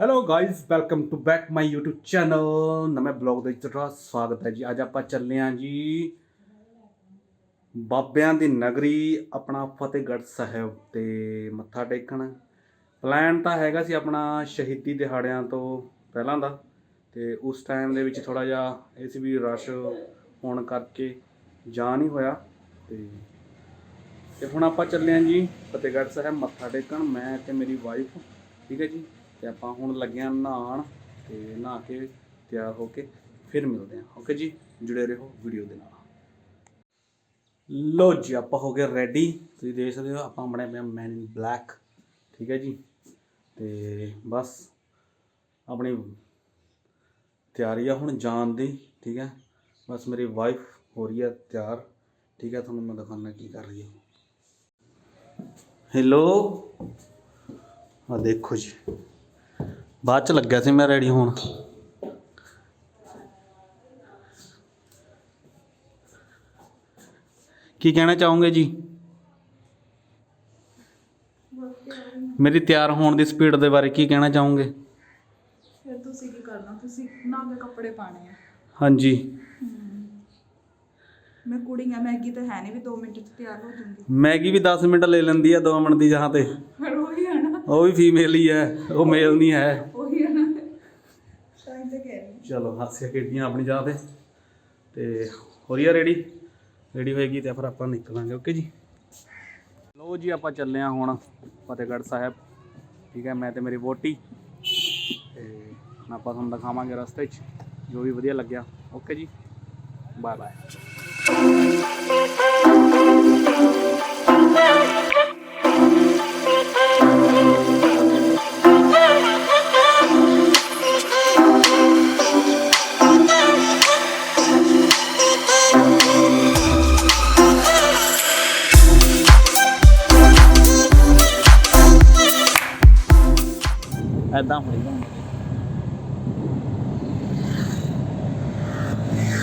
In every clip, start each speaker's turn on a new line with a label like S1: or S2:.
S1: Hello guys welcome to back my YouTube channel ਨਵੇਂ blog ਦੇ ਵਿੱਚ ਤੁਹਾਡਾ ਸਵਾਗਤ ਹੈ ਜੀ। ਅੱਜ ਆਪਾਂ ਚੱਲੇ ਹਾਂ ਜੀ ਬਾਬਿਆਂ ਦੀ ਨਗਰੀ, ਆਪਣਾ ਫਤਿਹਗੜ੍ਹ ਸਾਹਿਬ ਤੇ ਮੱਥਾ ਟੇਕਣ। ਪਲਾਨ ਤਾਂ ਹੈਗਾ ਸੀ ਆਪਣਾ ਸ਼ਹੀਦੀ ਦਿਹਾੜਿਆਂ ਤੋਂ ਪਹਿਲਾਂ ਦਾ ਤੇ ਉਸ ਟਾਈਮ ਦੇ ਵਿੱਚ ਥੋੜਾ ਜਿਹਾ ਇਹ ਸੀ ਵੀ ਰਸ਼ ਹੋਣ ਕਰਕੇ ਜਾ ਨਹੀਂ ਹੋਇਆ ਤੇ ਤੇ ਹੁਣ ਆਪਾਂ ਚੱਲੇ ਹਾਂ ਜੀ ਫਤਿਹਗੜ੍ਹ ਸਾਹਿਬ ਮੱਥਾ ਟੇਕਣ। ਮੈਂ ਤੇ ਮੇਰੀ ਵਾਈਫ ਠੀਕ ਹੈ ਜੀ? ਤੇ ਆਪਾਂ ਹੁਣ ਲੱਗੇ ਹਾਂ ਨਹਾਉਣ ਤੇ ਨਹਾ ਕੇ ਤਿਆਰ ਹੋ ਕੇ ਫਿਰ ਮਿਲਦੇ ਹਾਂ। ਓਕੇ ਜੀ, ਜੁੜੇ ਰਹੋ ਵੀਡੀਓ ਦੇ ਨਾਲ। ਲੋ ਜੀ, ਆਪਾਂ ਹੋ ਗਏ ਰੈਡੀ ਤੁਸੀਂ ਦੇਖ ਸਕਦੇ ਹੋ, ਆਪਾਂ ਬਣੇ ਪਏ ਮੈਨ ਇਨ ਬਲੈਕ ਠੀਕ ਹੈ ਜੀ? ਤੇ ਬਸ, ਆਪਣੀ ਤਿਆਰੀ ਆ ਹੁਣ ਜਾਣ ਦੀ। ਠੀਕ ਹੈ? ਬਸ ਮੇਰੀ ਵਾਈਫ ਹੋ ਰਹੀ ਹੈ ਤਿਆਰ। ਠੀਕ ਹੈ, ਤੁਹਾਨੂੰ ਮੈਂ ਦਿਖਾਉਣਾ ਕੀ ਕਰ ਰਹੀ ਹੈ। ਹੈਲੋ ਆ ਦੇਖੋ ਜੀ। ਬਾਅਦ ਚ ਲੱਗਿਆ ਸੀ ਮੈਂ ਰੈਡੀ ਹੋਣ। ਕੀ ਕਹਿਣਾ ਚਾਹੋਗੇ ਜੀ? ਮੇਰੀ ਤਿਆਰ ਹੋਣ ਦੀ ਸਪੀਡ ਦੇ ਬਾਰੇ ਕੀ ਕਹਿਣਾ ਚਾਹੋਗੇ?
S2: ਫਿਰ ਤੁਸੀਂ ਕੀ ਕਰਨਾ? ਤੁਸੀਂ ਨਵੇਂ ਕੱਪੜੇ ਪਾਣੇ ਆ।
S1: ਹਾਂਜੀ।
S2: ਮੈਂ ਕੁੜੀ ਆ ਮੈਗੀ ਤਾਂ ਹੈ ਨਹੀਂ ਵੀ 2 ਮਿੰਟ ਚ ਤਿਆਰ ਹੋ ਜਾਊਂਗੀ
S1: ਮੈਗੀ ਵੀ 10 ਮਿੰਟ ਲੈ ਲੈਂਦੀ ਆ 2 ਮਿੰਟ ਦੀ ਜਹਾਂ ਤੇ।
S2: ਫਿਰ ਉਹੀ ਆ ਨਾ।
S1: ਉਹ ਵੀ ਫੀਮੇਲ ਹੀ ਹੈ ਉਹ ਮੇਲ ਨਹੀਂ ਹੈ
S2: ਉਹੀ ਆ ਨਾ ਤਾਂ ਹੀ ਤਾਂ ਕਹਿ ਰਹੀ
S1: ਚਲੋ ਹਾਸਿਆ ਖੇਡੀਆਂ ਆਪਣੀ ਜਗ੍ਹਾ ਤੇ। ਤੇ ਹੋ ਰਹੀ ਆ ਰੈਡੀ ਰੈਡੀ ਹੋਏਗੀ ਤੇ ਫਿਰ ਆਪਾਂ ਨਿਕਲਾਂਗੇ, ਓਕੇ ਜੀ? ਲੋ ਜੀ, ਆਪਾਂ ਚੱਲੇ ਆ ਹੁਣ ਫਤਿਹਗੜ੍ਹ ਸਾਹਿਬ। ਠੀਕ ਹੈ, ਮੈਂ ਤੇ ਮੇਰੀ ਵੋਟੀ ਤੇ ਆਪਾਂ ਤੁਹਾਨੂੰ ਦਿਖਾਵਾਂਗੇ ਰਸਤੇ 'ਚ, ਜੋ ਵੀ ਵਧੀਆ ਲੱਗਿਆ। ਓਕੇ ਜੀ? ਬਾਏ ਬਾਏ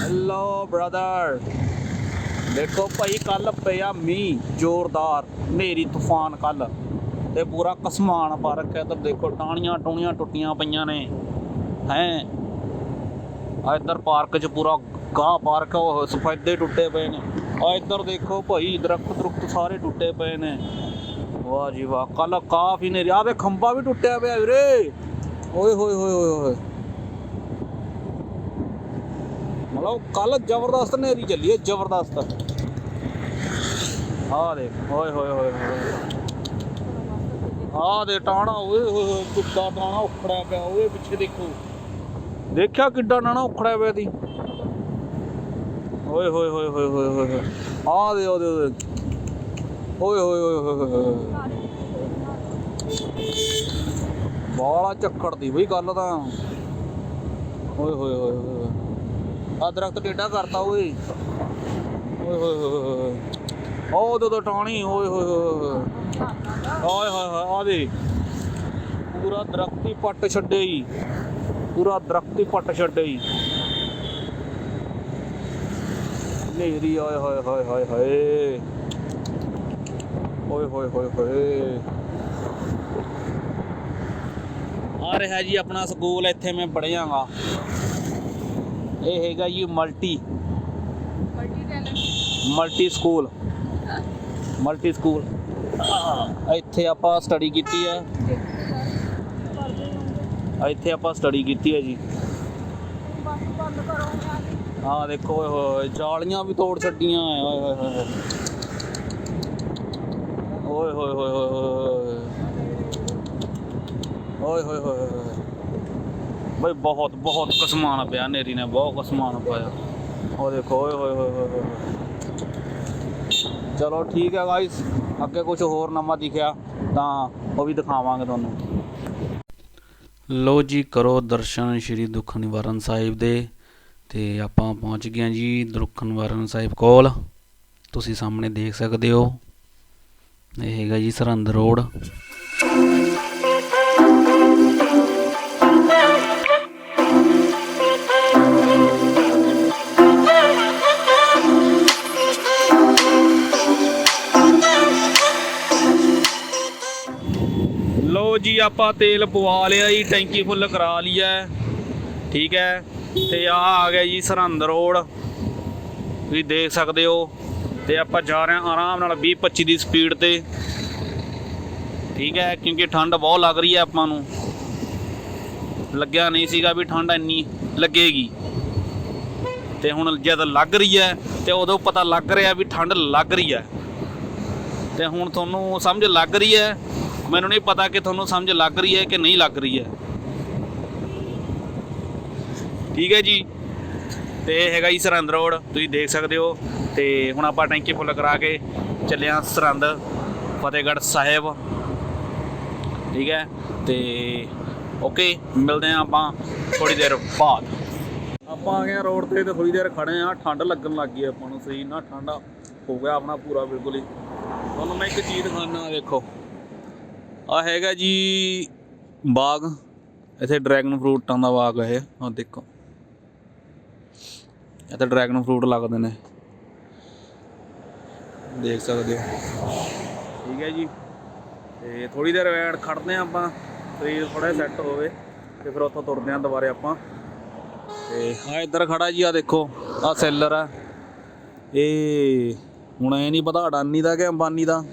S1: ਹੈਲੋ ਬ੍ਰਦਰ ਦੇਖੋ ਭਾਈ ਕੱਲ ਪਿਆ ਮੀਂਹ, ਜ਼ੋਰਦਾਰ, ਹਨੇਰੀ, ਤੂਫਾਨ ਕੱਲ ਤੇ ਪੂਰਾ ਕਸਮਾਨ ਪਾ ਰੱਖਿਆ ਤਾਂ ਦੇਖੋ, ਟਾਹਣੀਆਂ ਟੂਣੀਆਂ ਟੁੱਟੀਆਂ ਪਈਆਂ ਨੇ। ਹੈ? ਆ ਇੱਧਰ ਪਾਰਕ 'ਚ ਪੂਰਾ ਗਾਹ ਪਾਰਕ ਉਹ ਸਫੈਦੇ ਟੁੱਟੇ ਪਏ ਨੇ। ਆ ਇੱਧਰ ਦੇਖੋ ਭਾਈ, ਦਰਖਤ ਦਰਖਤ ਸਾਰੇ ਟੁੱਟੇ ਪਏ ਨੇ। ਵਾਹ ਜੀ ਵਾਹ ਕੱਲ ਕਾਫੀ ਨੇ ਆ ਵੇ, ਖੰਭਾ ਵੀ ਟੁੱਟਿਆ ਪਿਆ ਵੀਰੇ। ਓਏ ਹੋਏ ਹੋਏ ਹੋਏ ਹੋਏ। ਮਤਲਬ ਕੱਲ ਜ਼ਬਰਦਸਤ ਨੇਰੀ ਚੱਲੀ ਹੈ ਜ਼ਬਰਦਸਤ ਆ ਦੇਖ ਓਏ ਹੋਏ ਹੋਏ ਹੋਏ ਆ ਦੇ ਟਾਣਾ ਓਏ ਹੋਏ ਕਿੱਡਾ ਟਾਣਾ ਉਖੜਿਆ ਪਿਆ ਓਏ ਪਿੱਛੇ ਦੇਖੋ ਦੇਖਿਆ ਕਿੱਡਾ ਟਾਣਾ ਉਖੜਿਆ ਪਿਆ ਦੀ ਓਏ ਹੋਏ ਹੋਏ ਹੋਏ ਹੋਏ ਹੋਏ ਆ ਦੇ ਉਹਦੇ ਉਹਦੇ ਓਏ ਹੋਏ ਹੋਏ ਬਾਲਾ ਝੱਖੜ ਦੀ ਬਈ ਗੱਲ ਤਾਂ ਓਏ ਹੋਏ ਹੋਏ ਹੋਏ ਆ ਦਰਖਤ ਡੇਡਾ ਕਰਤਾ ਓਏ। ਓਏ ਹੋਏ ਹੋਏ ਉਹ ਦੋ ਦੋ ਟਾਣੀ, ਓਏ ਹੋਏ ਹੋਏ ਓਏ ਹੋਏ। ਹੋਏ ਆ ਦੇ ਪੂਰਾ ਦਰਖਤ ਪੱਟ ਛੱਡੇ ਈ। ਪੂਰਾ ਦਰਖਤ ਪੱਟ ਛੱਡੇ ਈ। ਨੇਰੀ ਓਏ ਹੋਏ ਹੋਏ ਹੋਏ ਹੋਏ। ਓਏ ਹੋਏ ਹੋਏ ਹੋਏ। ਆ ਰਿਹਾ ਜੀ ਆਪਣਾ ਸਕੂਲ, ਇੱਥੇ ਮੈਂ ਪੜ੍ਹਿਆਗਾ। ਇਹ ਹੈਗਾ ਜੀ multi.
S2: Multi talent.
S1: Multi school. Multi school. ਇੱਥੇ ਆਪਾਂ ਸਟੱਡੀ ਕੀਤੀ ਹੈ। ਇੱਥੇ ਆਪਾਂ ਸਟੱਡੀ ਕੀਤੀ ਹੈ ਜੀ। ਆਹ ਦੇਖੋ ਓਏ ਹੋਏ ਜਾਲੀਆਂ ਵੀ ਤੋੜ ਛੱਡੀਆਂ ਓਏ ਹੋਏ ਹੋਏ ਓਏ ਹੋਏ ਹੋਏ ਓਏ ਹੋਏ ਹੋਏ। ਬਈ ਬਹੁਤ ਬਹੁਤ ਕਸਮਾਨ ਪਿਆ ਨੇਰੀ ਨੇ ਬਹੁਤ ਕਸਮਾਨ ਪਾਇਆ। ਉਹ ਦੇਖੋ, ਓਏ ਹੋਏ ਹੋਏ ਹੋਏ ਹੋਏ। ਚਲੋ ਠੀਕ ਹੈ ਗਾਇਸ ਅੱਗੇ ਕੁਝ ਹੋਰ ਨਵਾਂ ਦਿਖਿਆ ਤਾਂ ਉਹ ਵੀ ਦਿਖਾਵਾਂਗੇ ਤੁਹਾਨੂੰ। ਲੋ ਜੀ, ਕਰੋ ਦਰਸ਼ਨ ਸ਼੍ਰੀ ਦੁੱਖ ਨਿਵਾਰਨ ਸਾਹਿਬ ਦੇ। ਤੇ ਆਪਾਂ ਪਹੁੰਚ ਗਏ ਹਾਂ ਜੀ ਦੁੱਖ ਨਿਵਾਰਨ ਸਾਹਿਬ ਕੋਲ। ਤੁਸੀਂ ਸਾਹਮਣੇ ਦੇਖ ਸਕਦੇ ਹੋ। ਇਹ ਹੈਗਾ ਜੀ ਸਰਹੰਦ ਰੋਡ। ਜੀ, ਆਪਾਂ ਤੇਲ ਪਵਾ ਲਿਆ ਜੀ, ਟੈਂਕੀ ਫੁੱਲ ਕਰਾ ਲਈ ਹੈ। ਠੀਕ ਹੈ। ਤੇ ਆ ਆ ਗਿਆ ਜੀ ਸਰਹੰਦ ਰੋਡ। ਤੁਸੀਂ ਦੇਖ ਸਕਦੇ ਹੋ। ਤੇ ਆਪਾਂ ਜਾ ਰਹੇ ਹਾਂ ਆਰਾਮ ਨਾਲ 20 25 ਦੀ ਸਪੀਡ ਤੇ। ਠੀਕ ਹੈ, ਕਿਉਂਕਿ ਠੰਡ ਬਹੁਤ ਲੱਗ ਰਹੀ ਹੈ ਆਪਾਂ ਨੂੰ। ਲੱਗਿਆ ਨਹੀਂ ਸੀਗਾ ਵੀ ਠੰਡ ਇੰਨੀ ਲੱਗੇਗੀ। ਤੇ ਹੁਣ ਜਦ ਲੱਗ ਰਹੀ ਹੈ, ਤੇ ਉਦੋਂ ਪਤਾ ਲੱਗ ਰਿਹਾ ਵੀ ਠੰਡ ਲੱਗ ਰਹੀ ਹੈ। ਤੇ ਹੁਣ ਤੁਹਾਨੂੰ ਸਮਝ ਲੱਗ ਰਹੀ ਹੈ ਮੈਨੂੰ ਨਹੀਂ ਪਤਾ ਕਿ ਤੁਹਾਨੂੰ ਸਮਝ ਲੱਗ ਰਹੀ ਹੈ ਕਿ ਨਹੀਂ ਲੱਗ ਰਹੀ ਹੈ। ਠੀਕ ਹੈ ਜੀ। ਤੇ ਹੈਗਾ ਜੀ ਸਰਹੰਦ ਰੋਡ, ਤੁਸੀਂ ਦੇਖ ਸਕਦੇ ਹੋ। ਤੇ ਹੁਣ ਆਪਾਂ ਟੈਂਕੀ ਫੁੱਲ ਕਰਾ ਕੇ ਚੱਲਿਆ ਸਰਹੰਦ, ਫਤਿਹਗੜ੍ਹ ਸਾਹਿਬ। ਠੀਕ ਹੈ। ਤੇ ਓਕੇ, ਮਿਲਦੇ ਹਾਂ ਆਪਾਂ ਥੋੜੀ ਦੇਰ ਬਾਅਦ। ਆਪਾਂ ਆ ਗਏ ਰੋਡ ਤੇ ਤੇ ਥੋੜੀ ਦੇਰ ਖੜੇ ਆ ਠੰਡ ਲੱਗਣ ਲੱਗ ਗਈ ਆਪਾਂ ਨੂੰ, ਸਹੀ ਨਾ ਠੰਡਾ ਹੋ ਗਿਆ ਆਪਣਾ ਪੂਰਾ, ਬਿਲਕੁਲ ਹੀ। ਤੁਹਾਨੂੰ ਮੈਂ ਇੱਕ ਚੀਜ਼ ਦਿਖਾਣਾ ਦੇਖੋ ਆ ਹੈਗਾ ਜੀ ਬਾਗ। ਇੱਥੇ ਡਰੈਗਨ ਫਰੂਟਾਂ ਦਾ ਬਾਗ ਹੈ ਇਹ। ਆ ਦੇਖੋ। ਇੱਥੇ ਡਰੈਗਨ ਫਰੂਟ ਲੱਗਦੇ ਨੇ। ਦੇਖ ਸਕਦੇ ਹੋ। ਠੀਕ ਹੈ ਜੀ। ਤੇ ਥੋੜੀ ਦੇਰ ਵੈਟ ਖੜਦੇ ਹਾਂ ਆਪਾਂ। ਸਰੀਰ ਥੋੜਾ ਸੈੱਟ ਹੋਵੇ ਤੇ ਫਿਰ ਉੱਥੋਂ ਤੁਰਦੇ ਹਾਂ ਦੁਬਾਰੇ ਆਪਾਂ। ਤੇ ਆ ਇੱਧਰ ਖੜਾ ਜੀ ਆ ਦੇਖੋ। ਆ ਸੈਲਰ ਆ। ਇਹ ਹੁਣ ਇਹ ਨਹੀਂ ਪਤਾ ਅਡਾਨੀ ਦਾ ਕਿ ਅੰਬਾਨੀ ਦਾ।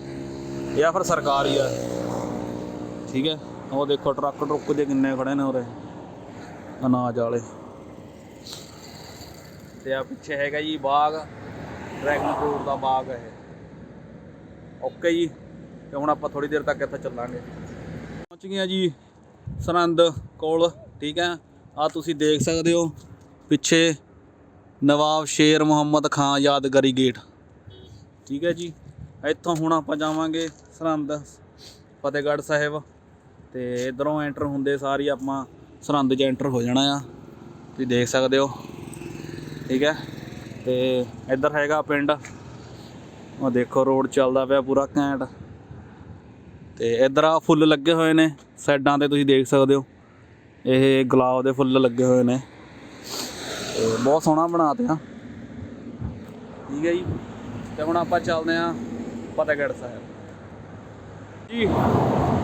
S1: ਜਾਂ ਫਿਰ ਸਰਕਾਰੀ ਆ। ਠੀਕ ਹੈ? ਉਹ ਦੇਖੋ ਟਰੱਕ ਟਰੁੱਕ ਦੇ ਕਿੰਨੇ ਖੜੇ ਨੇ ਉਰੇ। ਅਨਾਜ ਵਾਲੇ। ਤੇ ਆ ਪਿੱਛੇ ਹੈਗਾ ਜੀ ਬਾਗ। ਡਰੈਗਨ ਫਰੂਟ ਦਾ ਬਾਗ ਹੈ ਓਕੇ ਜੀ। ਤੇ ਹੁਣ ਆਪਾਂ ਥੋੜੀ ਦੇਰ ਤੱਕ ਇੱਥੇ ਚੱਲਾਂਗੇ। ਪਹੁੰਚ ਗਏ ਆ ਜੀ ਸਰਹੰਦ ਕੋਲ, ਠੀਕ ਹੈ? ਆ ਤੁਸੀਂ ਦੇਖ ਸਕਦੇ ਹੋ ਪਿੱਛੇ ਨਵਾਬ ਸ਼ੇਰ ਮੁਹੰਮਦ ਖਾਨ ਯਾਦਗਾਰੀ ਗੇਟ। ਠੀਕ ਹੈ ਜੀ। ਇੱਥੋਂ ਹੁਣ ਆਪਾਂ ਜਾਵਾਂਗੇ ਸਰਹੰਦ, ਫਤਿਹਗੜ੍ਹ ਸਾਹਿਬ। ਤੇ ਇਧਰੋਂ ਐਂਟਰ ਹੁੰਦੇ ਸਾਰੀ ਆਪਾਂ ਸਰਹੰਦ 'ਚ ਐਂਟਰ ਹੋ ਜਾਣਾ ਆ। ਤੁਸੀਂ ਦੇਖ ਸਕਦੇ ਹੋ। ਠੀਕ ਹੈ। ਤੇ ਇੱਧਰ ਹੈਗਾ ਪਿੰਡ। ਉਹ ਦੇਖੋ ਰੋਡ ਚੱਲਦਾ ਪਿਆ ਪੂਰਾ ਘੈਂਟ। ਤੇ ਇੱਧਰ ਆ ਫੁੱਲ ਲੱਗੇ ਹੋਏ ਨੇ। ਸਾਈਡਾਂ ਤੇ ਤੁਸੀਂ ਦੇਖ ਸਕਦੇ ਹੋ। ਇਹ ਗੁਲਾਬ ਦੇ ਫੁੱਲ ਲੱਗੇ ਹੋਏ ਨੇ। ਤੇ ਬਹੁਤ ਸੋਹਣਾ ਬਣਾਤੇ ਆ। ਠੀਕ ਹੈ ਜੀ। ਤੇ ਹੁਣ ਆਪਾਂ ਚੱਲਦੇ ਆ ਫਤਿਹਗੜ੍ਹ ਸਾਹਿਬ। ਜੀ।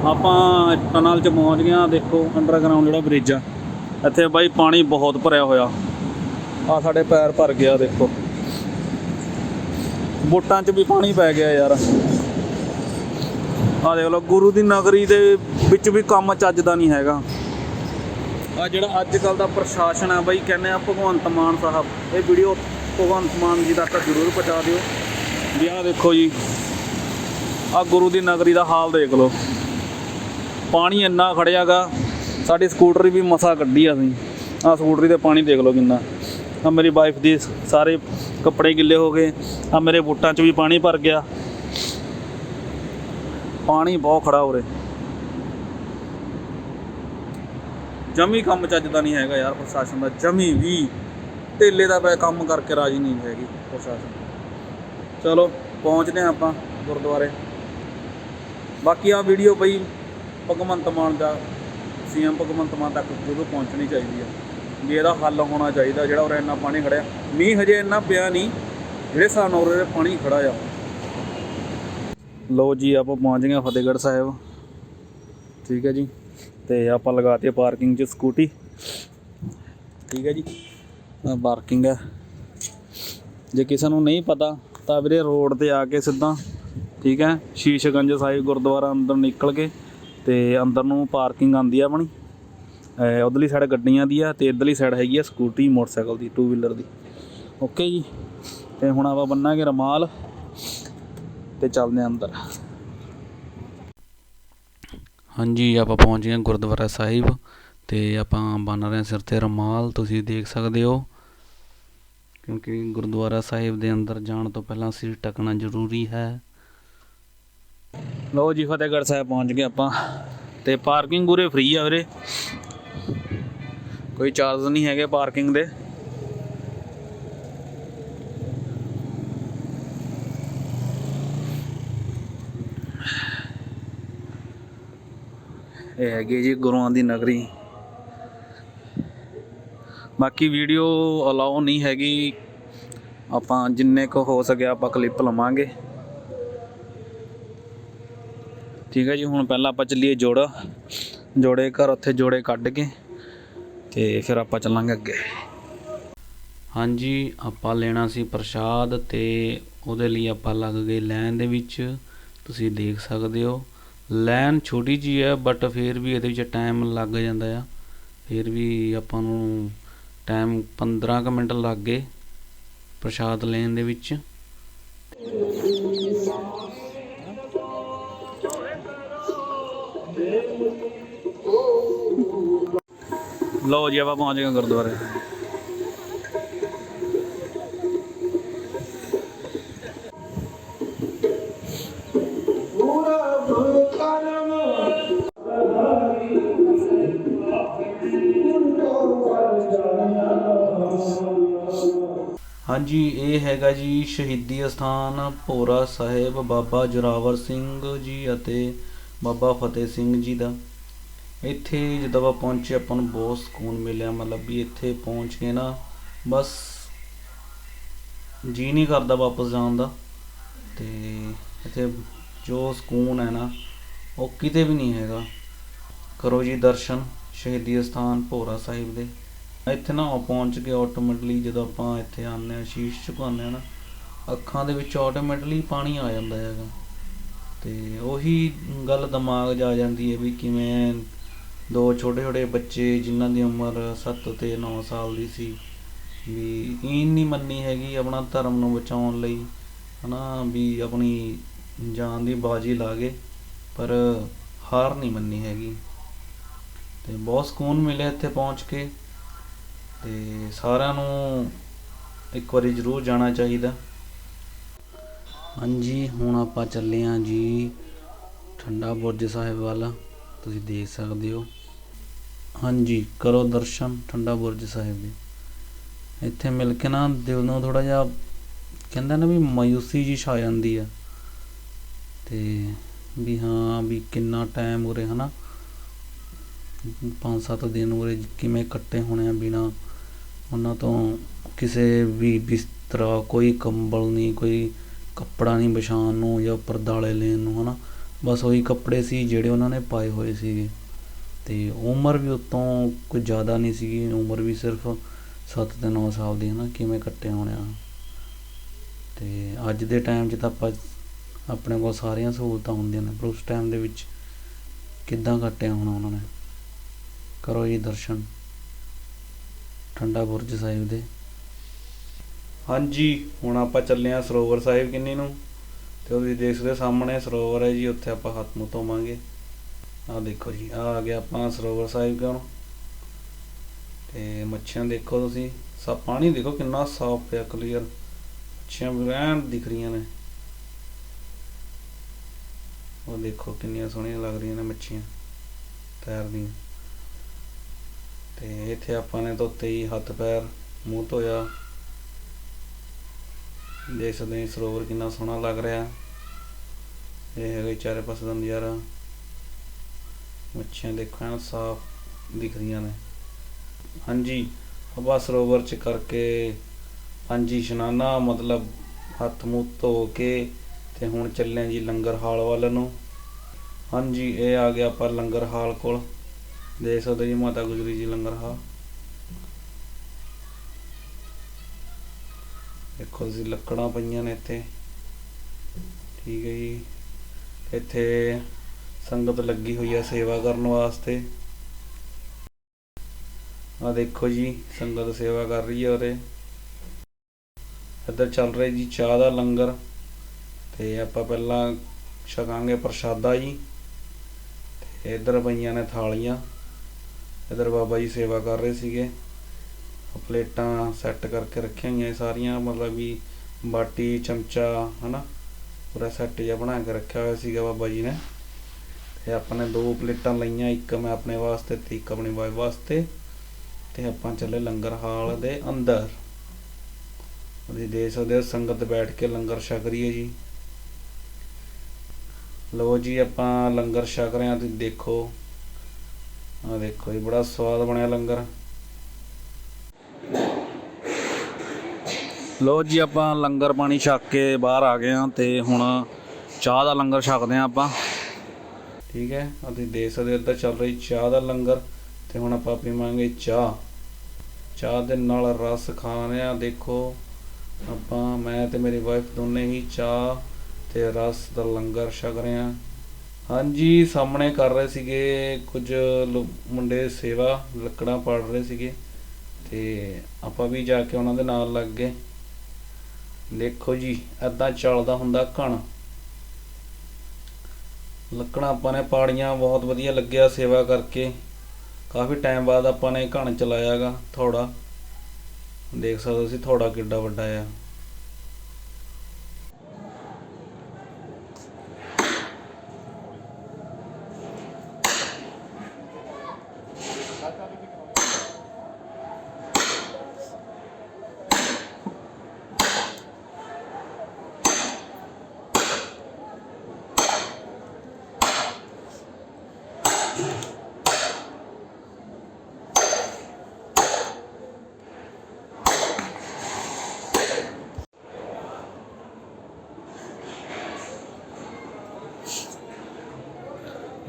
S1: ਆਪਾਂ ਟਨਲ ਚ ਪਹੁੰਚ ਗਏ ਆ ਦੇਖੋ ਅੰਡਰਗਰਾਉਂਡ ਜਿਹੜਾ ਬ੍ਰਿਜ ਆ। ਇੱਥੇ ਬਾਈ ਪਾਣੀ ਬਹੁਤ ਭਰਿਆ ਹੋਇਆ। ਆ ਸਾਡੇ ਪੈਰ ਭਰ ਗਿਆ, ਦੇਖੋ। ਵੋਟਾਂ 'ਚ ਵੀ ਪਾਣੀ ਪੈ ਗਿਆ ਯਾਰ। ਆ ਦੇਖ ਲਓ, ਗੁਰੂ ਦੀ ਨਗਰੀ ਦੇ ਵਿੱਚ ਵੀ ਕੰਮ ਚੱਜਦਾ ਨਹੀਂ ਹੈਗਾ। ਆ ਜਿਹੜਾ ਅੱਜ ਕੱਲ ਦਾ ਪ੍ਰਸ਼ਾਸਨ ਆ ਬਾਈ, ਕਹਿੰਦੇ ਆ ਭਗਵੰਤ ਮਾਨ ਸਾਹਿਬ। ਇਹ ਵੀਡੀਓ ਭਗਵੰਤ ਮਾਨ ਜੀ ਦਾ ਤਾਂ ਜ਼ਰੂਰ ਪਹੁੰਚਾ ਦਿਓ। ਵੀ ਆਹ ਦੇਖੋ ਜੀ ਆ ਗੁਰੂ ਦੀ ਨਗਰੀ ਦਾ ਹਾਲ ਦੇਖ ਲਓ। ਪਾਣੀ ਇੰਨਾ ਖੜਿਆਗਾ, ਸਾਡੀ ਸਕੂਟਰੀ ਵੀ ਮਸਾ ਕੱਢੀ ਆ ਅਸੀਂ। ਆ ਸਕੂਟਰੀ ਤੇ ਪਾਣੀ ਦੇਖ ਲਓ ਕਿੰਨਾ। ਆ ਮੇਰੀ ਵਾਈਫ ਦੀ ਸਾਰੇ ਕੱਪੜੇ ਗਿੱਲੇ ਹੋ ਗਏ ਆ ਮੇਰੇ ਬੂਟਾਂ 'ਚ ਵੀ ਪਾਣੀ ਭਰ ਗਿਆ। ਪਾਣੀ ਬਹੁਤ ਖੜਾ ਹੋ ਰਿਹਾ ਜਮੀ ਕੰਮ ਚੱਜਦਾ ਨਹੀਂ ਹੈਗਾ ਯਾਰ ਪ੍ਰਸ਼ਾਸਨ ਦਾ, ਜਮੀ ਵੀ। ਢੇਲੇ ਦਾ ਪੈ ਕੰਮ ਕਰਕੇ ਰਾਜੀ ਨਹੀਂ ਹੈਗੀ ਪ੍ਰਸ਼ਾਸਨ। ਚਲੋ, ਪਹੁੰਚਦੇ ਹਾਂ ਆਪਾਂ ਗੁਰਦੁਆਰੇ। ਬਾਕੀ ਆ ਵੀਡੀਓ ਬਈ ਭਗਵੰਤ ਮਾਨ ਦਾ ਸੀਐਮ ਭਗਵੰਤ ਮਾਨ ਤੱਕ ਜਦੋਂ ਪਹੁੰਚਣੀ ਚਾਹੀਦੀ ਹੈ ਵੀ ਇਹਦਾ ਹੱਲ ਹੋਣਾ ਚਾਹੀਦਾ, ਜਿਹੜਾ ਉਰੇ ਇੰਨਾ ਪਾਣੀ ਖੜਿਆ। ਮੀਂਹ ਹਜੇ ਇੰਨਾ ਪਿਆ ਨਹੀਂ, ਜਿਹੜੇ ਹਿਸਾਬ ਨਾਲ ਉਰੇ ਪਾਣੀ ਖੜਾ ਆ। ਲੋ ਜੀ, ਆਪਾਂ ਪਹੁੰਚ ਗਏ ਫਤਿਹਗੜ੍ਹ ਸਾਹਿਬ। ਠੀਕ ਹੈ ਜੀ, ਤੇ ਆਪਾਂ ਲਗਾਤੀ ਪਾਰਕਿੰਗ 'ਚ ਸਕੂਟੀ। ਠੀਕ ਹੈ ਜੀ ਪਾਰਕਿੰਗ ਹੈ। ਜੇ ਕਿਸੇ ਨੂੰ ਨਹੀਂ ਪਤਾ, ਤਾਂ ਵੀਰੇ ਰੋਡ ਤੇ ਆ ਕੇ ਸਿੱਧਾ, ਠੀਕ ਹੈ, ਸ਼ੀਸ਼ਗੰਜ ਸਾਹਿਬ ਗੁਰਦੁਆਰਾ ਅੰਦਰ ਨਿਕਲ ਕੇ ਤੇ ਅੰਦਰ ਨੂੰ ਪਾਰਕਿੰਗ ਆਂਦੀ ਆ ਆਪਣੀ। ਅਹ ਉਧਰਲੀ ਸਾਈਡ ਗੱਡੀਆਂ ਦੀ ਆ ਤੇ ਇਧਰਲੀ ਸਾਈਡ ਹੈਗੀ ਆ ਸਕੂਟੀ ਮੋਟਰਸਾਈਕਲ ਦੀ ਟੂ ਵੀਲਰ ਦੀ। ਓਕੇ ਜੀ। ਤੇ ਹੁਣ ਆਪਾਂ ਬੰਨਾਂਗੇ ਰਮਾਲ ਤੇ ਚੱਲਦੇ ਆਂ ਅੰਦਰ। ਹਾਂਜੀ, ਆਪਾਂ ਪਹੁੰਚ ਗਏ ਹਾਂ ਗੁਰਦੁਆਰਾ ਸਾਹਿਬ ਤੇ ਆਪਾਂ ਬੰਨ ਰਹੇ ਹਾਂ ਸਿਰ ਤੇ ਰਮਾਲ, ਤੁਸੀਂ ਦੇਖ ਸਕਦੇ ਹੋ। ਕਿਉਂਕਿ ਗੁਰਦੁਆਰਾ ਸਾਹਿਬ ਦੇ ਅੰਦਰ ਜਾਣ ਤੋਂ ਪਹਿਲਾਂ ਸਿਰ ਟਕਣਾ ਜ਼ਰੂਰੀ ਹੈ। ਲਓ ਜੀ, ਫਤਿਹਗੜ੍ਹ ਸਾਹਿਬ ਪਹੁੰਚ ਗਏ ਆਪਾਂ। ਤੇ ਪਾਰਕਿੰਗ ਉਰੇ ਫ੍ਰੀ ਆ ਵੀਰੇ। ਕੋਈ ਚਾਰਜ ਨਹੀਂ ਹੈਗੇ ਪਾਰਕਿੰਗ ਦੇ। ਇਹ ਹੈਗੀ ਜੀ ਗੁਰੂਆਂ ਦੀ ਨਗਰੀ। ਬਾਕੀ ਵੀਡੀਓ ਅਲਾਉ ਨਹੀਂ ਹੈਗੀ। ਆਪਾਂ ਜਿੰਨੇ ਕੁ ਹੋ ਸਕਿਆ ਆਪਾਂ ਕਲਿੱਪ ਲਵਾਂਗੇ। ਠੀਕ ਹੈ ਜੀ, ਹੁਣ ਪਹਿਲਾਂ ਆਪਾਂ ਚੱਲੀਏ ਜੋੜਾ। ਜੋੜੇ ਘਰ ਉੱਥੇ ਜੋੜੇ ਕੱਢ ਕੇ ਤੇ ਫਿਰ ਆਪਾਂ ਚੱਲਾਂਗੇ ਅੱਗੇ। ਹਾਂਜੀ, ਆਪਾਂ ਲੈਣਾ ਸੀ ਪ੍ਰਸ਼ਾਦ ਤੇ ਉਹਦੇ ਲਈ ਆਪਾਂ ਲੱਗ ਗਏ ਲਾਈਨ ਦੇ ਵਿੱਚ। ਤੁਸੀਂ ਦੇਖ ਸਕਦੇ ਹੋ ਲਾਈਨ ਛੋਟੀ ਜੀ ਹੈ ਬਟ ਫਿਰ ਵੀ ਇਹਦੇ ਵਿੱਚ ਟਾਈਮ ਲੱਗ ਜਾਂਦਾ ਆ। ਫਿਰ ਵੀ ਆਪਾਂ ਨੂੰ ਟਾਈਮ 15 ਕੁ ਮਿੰਟ ਲੱਗ ਗਏ ਪ੍ਰਸ਼ਾਦ ਲੈਣ ਦੇ ਵਿੱਚ। ਲਓ ਜੀ, ਆਪਾਂ ਪਹੁੰਚ ਗਏ ਗੁਰਦੁਆਰੇ। ਹਾਂਜੀ, ਇਹ ਹੈਗਾ ਜੀ ਸ਼ਹੀਦੀ ਅਸਥਾਨ ਭੋਰਾ ਸਾਹਿਬ ਬਾਬਾ ਜੋਰਾਵਰ ਸਿੰਘ ਜੀ ਅਤੇ ਬਾਬਾ ਫਤਿਹ ਸਿੰਘ ਜੀ ਦਾ। ਇੱਥੇ ਜਦੋਂ ਆਪਾਂ ਪਹੁੰਚੇ, ਆਪਾਂ ਨੂੰ ਬਹੁਤ ਸਕੂਨ ਮਿਲਿਆ, ਮਤਲਬ ਵੀ ਇੱਥੇ ਪਹੁੰਚ ਕੇ ਨਾ ਬਸ ਜੀ ਨਹੀਂ ਕਰਦਾ ਵਾਪਸ ਜਾਣ ਦਾ। ਤੇ ਇੱਥੇ ਜੋ ਸਕੂਨ ਹੈ ਨਾ, ਉਹ ਕਿਤੇ ਵੀ ਨਹੀਂ ਹੈਗਾ। ਕਰੋ ਜੀ ਦਰਸ਼ਨ, ਸ਼ਹੀਦੀ ਅਸਥਾਨ ਭੋਰਾ ਸਾਹਿਬ ਦੇ। ਇੱਥੇ ਨਾ ਉਹ ਪਹੁੰਚ ਕੇ ਆਟੋਮੈਟਿਕਲੀ ਜਦੋਂ ਆਪਾਂ ਇੱਥੇ ਆਉਂਦੇ ਹਾਂ, ਸ਼ੀਸ਼ ਝੁਕਾਉਂਦੇ ਹਾਂ ਨਾ, ਅੱਖਾਂ ਦੇ ਵਿੱਚ ਆਟੋਮੈਟਿਕਲੀ ਪਾਣੀ ਆ ਜਾਂਦਾ ਹੈਗਾ। ਤੇ ਉਹੀ ਗੱਲ ਦਿਮਾਗ 'ਚ ਆ ਜਾਂਦੀ ਹੈ ਵੀ ਕਿਵੇਂ ਦੋ ਛੋਟੇ ਛੋਟੇ ਬੱਚੇ ਜਿਨ੍ਹਾਂ ਦੀ ਉਮਰ 7 ਅਤੇ 9 ਸਾਲ ਦੀ ਸੀ, ਵੀ ਈਨ ਨਹੀਂ ਮੰਨੀ ਹੈਗੀ ਆਪਣਾ ਧਰਮ ਨੂੰ ਬਚਾਉਣ ਲਈ ਹੈ ਨਾ ਵੀ ਆਪਣੀ ਜਾਨ ਦੀ ਬਾਜੀ ਲਾ ਗਏ ਪਰ ਹਾਰ ਨਹੀਂ ਮੰਨੀ ਹੈਗੀ। ਤੇ ਬਹੁਤ ਸਕੂਨ ਮਿਲਿਆ ਇੱਥੇ ਪਹੁੰਚ ਕੇ, ਤੇ ਸਾਰਿਆਂ ਨੂੰ ਇੱਕ ਵਾਰੀ ਜ਼ਰੂਰ ਜਾਣਾ ਚਾਹੀਦਾ। ਹਾਂਜੀ, ਹੁਣ ਆਪਾਂ ਚੱਲੇ ਹਾਂ ਜੀ, ਠੰਡਾ ਬੁਰਜ ਸਾਹਿਬ ਵੱਲ, ਤੁਸੀਂ ਦੇਖ ਸਕਦੇ ਹੋ। ਹਾਂਜੀ, ਕਰੋ ਦਰਸ਼ਨ ਠੰਡਾ ਬੁਰਜ ਸਾਹਿਬ ਦੇ ਇੱਥੇ ਮਿਲ ਕੇ ਨਾ ਦਿਲ ਨੂੰ ਥੋੜਾ ਜਿਹਾ ਕਹਿੰਦਾ ਨਾ ਵੀ ਮਾਯੂਸੀ ਜੀ ਛਾ ਜਾਂਦੀ ਆ। ਤੇ ਵੀ ਹਾਂ ਵੀ ਕਿੰਨਾ ਟਾਈਮ ਉਰੇ ਹਨਾ ਪੰਜ ਸੱਤ ਦਿਨ ਉਰੇ ਕਿਵੇਂ ਕੱਟੇ ਹੋਣੇ ਆ ਬਿਨਾ ਉਹਨਾਂ ਤੋਂ ਕਿਸੇ ਵੀ ਬਿਸਤਰਾ, ਕੋਈ ਕੰਬਲ ਨਹੀਂ, ਕੋਈ ਕੱਪੜਾ ਨਹੀਂ ਵਿਛਾਉਣ ਨੂੰ ਜਾਂ ਉੱਪਰ ਦਾਲੇ ਲੈਣ ਨੂੰ ਹਨਾ। ਬਸ ਉਹੀ ਕੱਪੜੇ ਸੀ ਜਿਹੜੇ ਉਹਨਾਂ ਨੇ ਪਾਏ ਹੋਏ ਸੀਗੇ। ਅਤੇ ਉਮਰ ਵੀ ਉਤੋਂ ਕੋਈ ਜ਼ਿਆਦਾ ਨਹੀਂ ਸੀਗੀ ਉਮਰ ਵੀ ਸਿਰਫ ਸੱਤ ਅਤੇ ਨੌ ਸਾਲ ਦੀ ਹੈ ਨਾ, ਕਿਵੇਂ ਕੱਟੇ ਹੋਣੇ। ਆ ਅਤੇ ਅੱਜ ਦੇ ਟਾਈਮ 'ਚ ਤਾਂ ਆਪਾਂ ਆਪਣੇ ਕੋਲ ਸਾਰੀਆਂ ਸਹੂਲਤਾਂ ਹੁੰਦੀਆਂ ਨੇ, ਪਰ ਉਸ ਟਾਈਮ ਦੇ ਵਿੱਚ ਕਿੱਦਾਂ ਕੱਟਿਆ ਹੋਣਾ ਉਹਨਾਂ ਨੇ? ਕਰੋ ਜੀ ਦਰਸ਼ਨ, ਠੰਡਾ ਬੁਰਜ ਸਾਹਿਬ ਦੇ। ਹਾਂਜੀ, ਹੁਣ ਆਪਾਂ ਚੱਲੇ ਆ ਸਰੋਵਰ ਸਾਹਿਬ ਕਿੰਨੀ ਨੂੰ, ਤੇ ਉਹ ਤੁਸੀਂ ਦੇਖ ਸਕਦੇ ਹੋ ਸਾਹਮਣੇ ਸਰੋਵਰ ਹੈ ਜੀ, ਉੱਥੇ ਆਪਾਂ ਹੱਥ ਨੂੰ ਧੋਵਾਂਗੇ ਆਹ ਦੇਖੋ ਜੀ ਆਹ ਆ ਗਿਆ ਆਪਾਂ ਸਰੋਵਰ ਸਾਹਿਬ ਕੋਲ ਤੇ ਮੱਛੀਆਂ ਦੇਖੋ ਤੁਸੀਂ, ਸਾ ਪਾਣੀ ਦੇਖੋ ਕਿੰਨਾ ਸਾਫ਼ ਪਿਆ ਕਲੀਅਰ ਮੱਛੀਆਂ ਵੀ ਦਿਖ ਰਹੀਆਂ ਨੇ। ਉਹ ਦੇਖੋ ਕਿੰਨੀਆਂ ਸੋਹਣੀਆਂ ਲੱਗ ਰਹੀਆਂ ਨੇ ਮੱਛੀਆਂ ਤੈਰਦੀਆਂ ਤੇ ਇੱਥੇ ਆਪਾਂ ਨੇ ਧੋਤੇ ਹੀ ਹੱਥ ਪੈਰ, ਮੂੰਹ ਧੋਇਆ। ਦੇਖ ਸਕਦੇ ਸਰੋਵਰ ਕਿੰਨਾ ਸੋਹਣਾ ਲੱਗ ਰਿਹਾ। ਇਹ ਹੈਗਾ ਚਾਰੇ ਪਾਸੇ ਦਾ ਨਜ਼ਾਰਾ। ਮੱਛੀਆਂ ਦੇਖੋ ਸਾਫ਼ ਦਿਖਦੀਆਂ ਨੇ। ਹਾਂਜੀ, ਹਵਾ ਸਰੋਵਰ ਚ ਕਰਕੇ, ਹਾਂਜੀ ਇਸ਼ਨਾਨਾ ਮਤਲਬ ਹੱਥ ਮੂੰਹ ਧੋ ਕੇ ਤੇ ਹੁਣ ਚੱਲੇ ਜੀ ਲੰਗਰ ਹਾਲ ਵੱਲ ਨੂੰ। ਹਾਂਜੀ, ਇਹ ਆ ਗਿਆ ਆਪਾਂ ਲੰਗਰ ਹਾਲ ਕੋਲ। ਦੇਖ ਸਕਦੇ ਜੀ ਮਾਤਾ ਗੁਜਰੀ ਜੀ ਲੰਗਰ ਹਾਲ। ਦੇਖੋ ਜੀ ਲੱਕੜਾਂ ਪਈਆਂ ਨੇ ਇੱਥੇ। ਠੀਕ ਹੈ ਜੀ। ਇੱਥੇ ਸੰਗਤ ਲੱਗੀ ਹੋਈ ਆ ਸੇਵਾ ਕਰਨ ਵਾਸਤੇ। ਆ ਦੇਖੋ ਜੀ, ਸੰਗਤ ਸੇਵਾ ਕਰ ਰਹੀ ਹੈ ਉਰੇ। ਇੱਧਰ ਚੱਲ ਰਿਹਾ ਜੀ ਚਾਹ ਦਾ ਲੰਗਰ। ਤੇ ਆਪਾਂ ਪਹਿਲਾਂ ਛਕਾਂਗੇ ਪ੍ਰਸ਼ਾਦਾ ਜੀ। ਤੇ ਇੱਧਰ ਪਈਆਂ ਨੇ ਥਾਲੀਆਂ। ਇੱਧਰ ਬਾਬਾ ਜੀ ਸੇਵਾ ਕਰ ਰਹੇ ਸੀਗੇ। ਪਲੇਟਾਂ ਸੈੱਟ ਕਰਕੇ ਰੱਖੀਆਂ ਹੋਈਆਂ ਸਾਰੀਆਂ, ਮਤਲਬ ਵੀ ਬਾਟੀ, ਚਮਚਾ, ਹਨਾ? ਪੂਰਾ ਸੈੱਟ ਜਿਹਾ ਬਣਾ ਕੇ ਰੱਖਿਆ ਹੋਇਆ ਸੀਗਾ ਬਾਬਾ ਜੀ ਨੇ। ਤੇ ਆਪਾਂ ਨੇ ਦੋ ਪਲੇਟਾਂ ਲਈਆਂ, ਇੱਕ ਮੈਂ ਆਪਣੇ ਵਾਸਤੇ ਤੇ ਇੱਕ ਆਪਣੀ ਵਾਈਫ ਵਾਸਤੇ ਤੇ ਆਪਾਂ ਚੱਲੇ ਲੰਗਰ ਹਾਲ ਦੇ ਅੰਦਰ। ਤੁਸੀਂ ਦੇਖ ਸਕਦੇ ਹੋ ਸੰਗਤ ਬੈਠ ਕੇ ਲੰਗਰ ਛਕ ਰਹੀ ਹੈ ਜੀ। ਲਓ ਜੀ, ਆਪਾਂ ਲੰਗਰ ਛਕ ਰਹੇ ਹਾਂ, ਤੁਸੀਂ ਦੇਖੋ। ਆ ਦੇਖੋ ਜੀ, ਬੜਾ ਸਵਾਦ ਬਣਿਆ ਲੰਗਰ। ਲੋ ਜੀ, ਆਪਾਂ ਲੰਗਰ ਪਾਣੀ ਛਕ ਕੇ ਬਾਹਰ ਆ ਗਏ ਹਾਂ ਤੇ ਹੁਣ ਚਾਹ ਦਾ ਲੰਗਰ ਛਕਦੇ ਹਾਂ ਆਪਾਂ। ਠੀਕ ਹੈ? ਅਤੇ ਦੇਖ ਸਕਦੇ ਹੋ, ਇੱਧਰ ਚੱਲ ਰਹੀ ਚਾਹ ਦਾ ਲੰਗਰ ਤੇ ਹੁਣ ਆਪਾਂ ਪੀਵਾਂਗੇ ਚਾਹ। ਚਾਹ ਦੇ ਨਾਲ ਰਸ ਖਾਣੇ ਆ, ਦੇਖੋ। ਆਪਾਂ, ਮੈਂ ਤੇ ਮੇਰੀ ਵਾਈਫ ਦੋਨੇ ਹੀ ਚਾਹ ਤੇ ਰਸ ਦਾ ਲੰਗਰ ਛਕ ਰਹੇ ਹਾਂ। ਹਾਂਜੀ, ਸਾਹਮਣੇ ਕਰ ਰਹੇ ਸੀਗੇ ਕੁਝ ਮੁੰਡੇ ਸੇਵਾ, ਲੱਕੜਾਂ ਪਾੜ ਰਹੇ ਸੀਗੇ ਤੇ ਆਪਾਂ ਵੀ ਜਾ ਕੇ ਉਹਨਾਂ ਦੇ ਨਾਲ ਲੱਗ ਗਏ। ਦੇਖੋ ਜੀ ਐਦਾਂ ਚੱਲਦਾ ਹੁੰਦਾ ਘਣ। ਲੱਕੜਾਂ ਆਪਾਂ ਨੇ, ਪਾੜੀਆਂ ਬਹੁਤ ਵਧੀਆ ਲੱਗਿਆ ਸੇਵਾ ਕਰਕੇ। ਕਾਫੀ ਟਾਈਮ ਬਾਅਦ ਆਪਾਂ ਨੇ ਘਣ ਚਲਾਇਆਗਾ ਥੋੜਾ ਦੇਖ ਸਕਦੇ ਹੋ ਤੁਸੀਂ ਥੋੜਾ ਕਿੱਡਾ ਵੱਡਾ ਆ।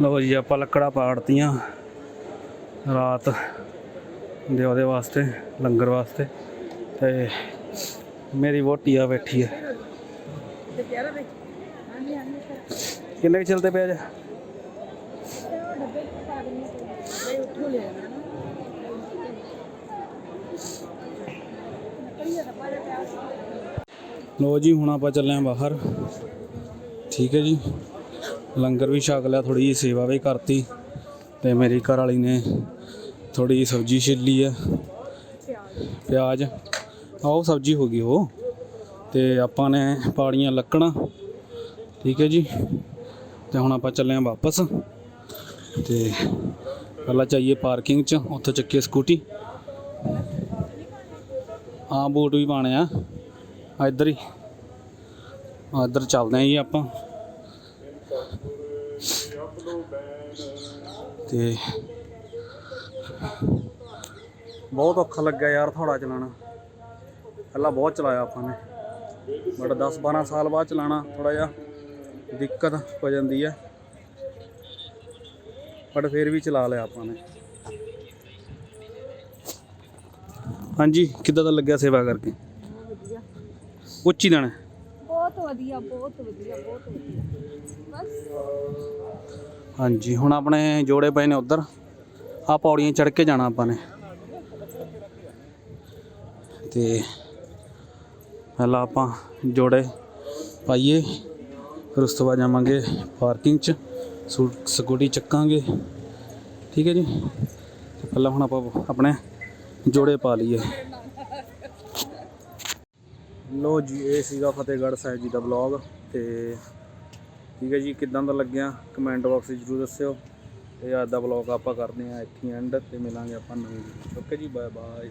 S1: ਲਓ ਜੀ, ਆਪਾਂ ਲੱਕੜਾਂ ਪਾੜਤੀਆਂ ਰਾਤ ਦੇ ਉਹਦੇ ਵਾਸਤੇ, ਲੰਗਰ ਵਾਸਤੇ। ਤੇ ਮੇਰੀ ਵੋਟੀ ਆ ਬੈਠੀ ਹੈ ਕਿੰਨੇ ਕੁ ਚਲਦੇ ਪਿਆ ਜਾ ਲੋ ਜੀ, ਹੁਣ ਆਪਾਂ ਚੱਲੇ ਆਂ ਬਾਹਰ। ਠੀਕ ਹੈ ਜੀ। ਲੰਗਰ ਵੀ ਛਕ ਲਿਆ ਥੋੜੀ ਜਿਹੀ ਸੇਵਾ ਵੀ ਕਰਤੀ ਤੇ ਮੇਰੀ ਘਰ ਵਾਲੀ ਨੇ ਥੋੜੀ ਜਿਹੀ ਸਬਜ਼ੀ ਛਿੱਲੀ ਆ। ਪਿਆਜ਼। ਆਹ ਸਬਜ਼ੀ ਹੋ ਗਈ ਉਹ। ਤੇ ਆਪਾਂ ਨੇ ਪਾੜੀਆਂ ਲੱਕੜਾਂ, ਠੀਕ ਹੈ ਜੀ। ਤੇ ਹੁਣ ਆਪਾਂ ਚੱਲੇ ਆਂ ਵਾਪਸ। ਤੇ ਪਹਿਲਾਂ ਚਾਹੀਏ ਪਾਰਕਿੰਗ 'ਚ, ਉੱਥੋਂ ਚੱਕੀਏ ਸਕੂਟੀ। ਆ ਬੂਟ ਵੀ ਪਾਣੇ ਆ। ਇੱਧਰ ਹੀ। ਆ ਇੱਧਰ ਚੱਲਦੇ ਆਂ ਜੀ ਆਪਾਂ। ਤੇ ਬਹੁਤ ਔਖਾ ਲੱਗਿਆ ਯਾਰ ਥੋੜਾ ਚਲਾਣਾ ਪਹਿਲਾਂ ਬਹੁਤ ਚਲਾਇਆ ਆਪਾਂ ਨੇ। ਬਟ 10 12 ਸਾਲ ਬਾਅਦ ਚਲਾਣਾ ਥੋੜਾ ਜਿਹਾ ਦਿੱਕਤ ਹੋ ਜਾਂਦੀ ਹੈ। ਬਟ ਫਿਰ ਵੀ ਚਲਾ ਲਿਆ ਆਪਾਂ ਨੇ। ਹਾਂਜੀ ਕਿੱਦਾਂ ਦਾ ਲੱਗਿਆ ਸੇਵਾ ਕਰਕੇ? ਉੱਚੀ ਦਾਣਾ
S2: ਬਹੁਤ ਵਧੀਆ ਬਹੁਤ ਵਧੀਆ ਬਹੁਤ ਵਧੀਆ।
S1: ਹਾਂਜੀ, ਹੁਣ ਆਪਣੇ ਜੋੜੇ ਪਏ ਨੇ ਉਧਰ। ਆ ਪੌੜੀਆਂ ਚੜ ਕੇ ਜਾਣਾ ਆਪਾਂ ਨੇ। ਤੇ ਪਹਿਲਾਂ ਆਪਾਂ ਜੋੜੇ ਪਾਈਏ, ਫਿਰ ਉਸ ਤੋਂ ਬਾਅਦ ਜਾਵਾਂਗੇ ਪਾਰਕਿੰਗ 'ਚ, ਸੂ- ਸਕੂਟੀ ਚੱਕਾਂਗੇ। ਠੀਕ ਹੈ ਜੀ? ਪਹਿਲਾਂ ਹੁਣ ਆਪਾਂ ਆਪਣੇ ਜੋੜੇ ਪਾ ਲਈਏ। ਲੋ ਜੀ, ਇਹ ਸੀਗਾ ਫਤਿਹਗੜ੍ਹ ਸਾਹਿਬ ਜੀ ਦਾ ਵਲੌਗ ਤੇ ਠੀਕ ਹੈ ਜੀ, ਕਿਦਾਂ ਦਾ ਲੱਗਿਆ? ਕਮੈਂਟ ਬਾਕਸ ਵਿੱਚ ਜਰੂਰ ਦੱਸਿਓ। ਤੇ ਅੱਜ ਦਾ ਵਲੌਗ ਆਪਾਂ ਕਰਦੇ ਹਾਂ ਇੱਥੇ ਐਂਡ ਤੇ ਮਿਲਾਂਗੇ ਆਪਾਂ ਨਵੀਂ ਓਕੇ ਜੀ ਬਾਏ ਬਾਏ